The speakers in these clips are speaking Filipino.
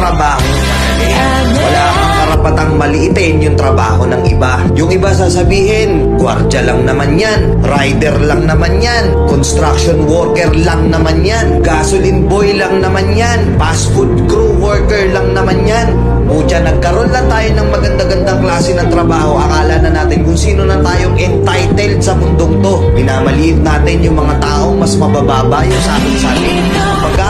trabaho. Wala kang karapatang maliitin yung trabaho ng iba. Yung iba sasabihin, gwardya lang naman yan, rider lang naman yan, construction worker lang naman yan, gasoline boy lang naman yan, fast food crew worker lang naman yan. Pucha, nagkaroon lang tayo ng maganda-gandang klase ng trabaho. Akala na natin kung sino na tayong entitled sa mundong to. Minamaliit natin yung mga taong mas mabababa yung sa ating sa atin. Pagkakaalam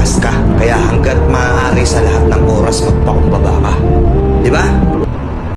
palagi nasa taas ka. Kaya hanggat maaari sa lahat ng oras, magpakumbaba ka.